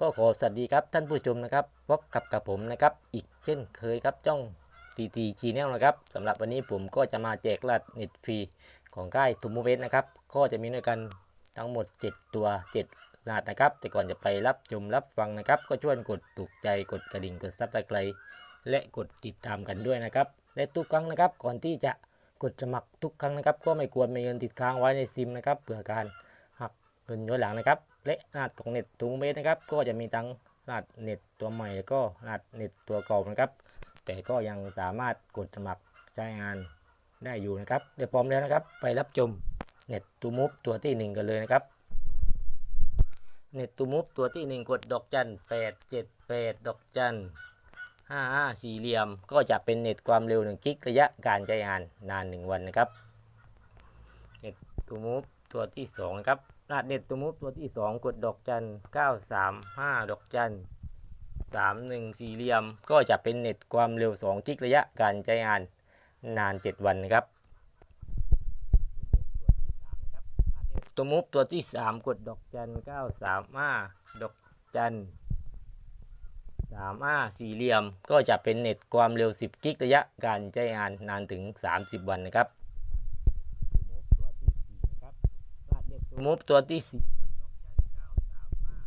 ก็ขอสวัสดีครับท่านผู้ชมนะครับพบกับกับผมนะครับ อีกเช่นเคยครับจ้องตีตีชีแนลนะครับสำหรับวันนี้ผมก็จะมาแจกรหัสเน็ตฟรีของค่ายทูมูเวสนะครับ ก็จะมีด้วยกันทั้งหมด 7 ตัว7รหัสนะครับ แต่ก่อนจะไปรับชมรับฟังนะครับ ก็ช่วยกดถูกใจกดกระดิ่งกดซับสไครต์และกดติดตามกันด้วยนะครับ และทุกครั้งนะครับก่อนที่จะกดสมัครทุกครั้งนะครับ ก็ไม่ควรมีเงินติดค้างไว้ในซิมนะครับเผื่อการหักเงินย้อนหลังนะครับ และรหัสของเน็ตทูมูเวสนะครับ ก็จะมีทั้งรหัสเน็ตตัวใหม่แล้วก็รหัสเน็ตตัวเก่านะครับ แต่ก็ยังสามารถกดสมัครใช้งานได้อยู่นะครับเดี๋ยวพร้อมแล้วนะครับ ไปรับชมเน็ตตูมูฟตัวที่หนึ่งกันเลยนะครับเน็ตตูมูฟตัวที่หนึ่งกดดอกจันแปดเจ็ดแปดดอกจันห้าห้าสี่เหลี่ยม ก็จะเป็นเน็ตความเร็ว1กิกระยะการใช้งานนาน 1 วันนะครับเน็ตตูมูฟตัวที่สองนะครับ รหัสเน็ตตูมูฟตัวที่สองกดดอกจันเก้าสามห้าดอกจันสามหนึ่งสี่เหลี่ยม ก็จะเป็นเน็ตความเร็ว2กิกระยะการใช้งานนาน7วันนะครับตัวมุฟตัวที่3กดดอกจัน9 3 5ดอกจัน3 5สี่เหลี่ยม ก็จะเป็นเน็ตความเร็ว10กิกระยะการใช้งานนานถึง30วันนะครับตัว มุฟตัวที่4กดดอกจัน9 3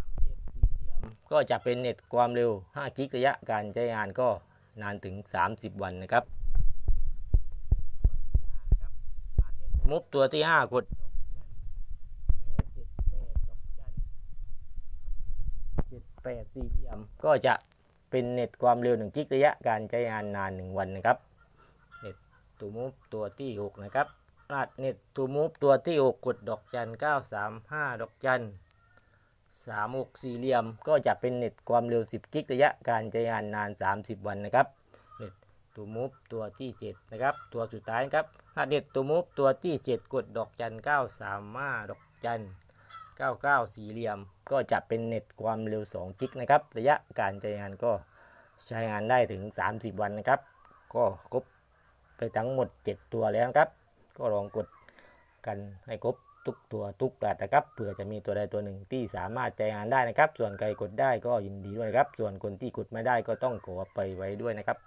5ดอกจันก็จะเป็นเน็ตความเร็ว 5 กิกระยะการใช้งานก็นานถึง 30 วันนะครับมุฟตัวที่ 5 กด78สี่เหลี่ยมก็จะเป็นเน็ตความเร็ว 1 กิกระยะการใช้งานนาน 1 วันนะครับ เน็ตตัวมุฟตัวที่ 6 นะครับ รหัสเน็ตตัวมุฟตัวที่ 6 กดดอกจัน 935 ดอกจันสามหกสี่เหลี่ยม ก็จะเป็นเน็ตความเร็ว 10 กิกระยะการใช้งานนาน 30 วันนะครับเน็ตตัวมูฟตัวที่ 7 นะครับ ตัวสุดท้ายครับถ้าเน็ตตัวมูฟตัวที่ 7 กดดอกจัน 935 ดอกจัน 99 สี่เหลี่ยม ก็จะเป็นเน็ตความเร็ว 2 กิกนะครับ ระยะการใช้งานก็ใช้งานได้ถึง 30 วันนะครับ ก็ครบไปทั้งหมด 7 ตัวแล้วครับ ก็ลองกดกันให้ครบทุกตัวทุกปลัดนะครับเผื่อจะมีตัวใดตัวหนึ่งที่สามารถใจงานได้นะครับ ส่วนใครกดได้ก็ยินดีด้วยครับ ส่วนคนที่กดไม่ได้ก็ต้องขอไปไว้ด้วยนะครับ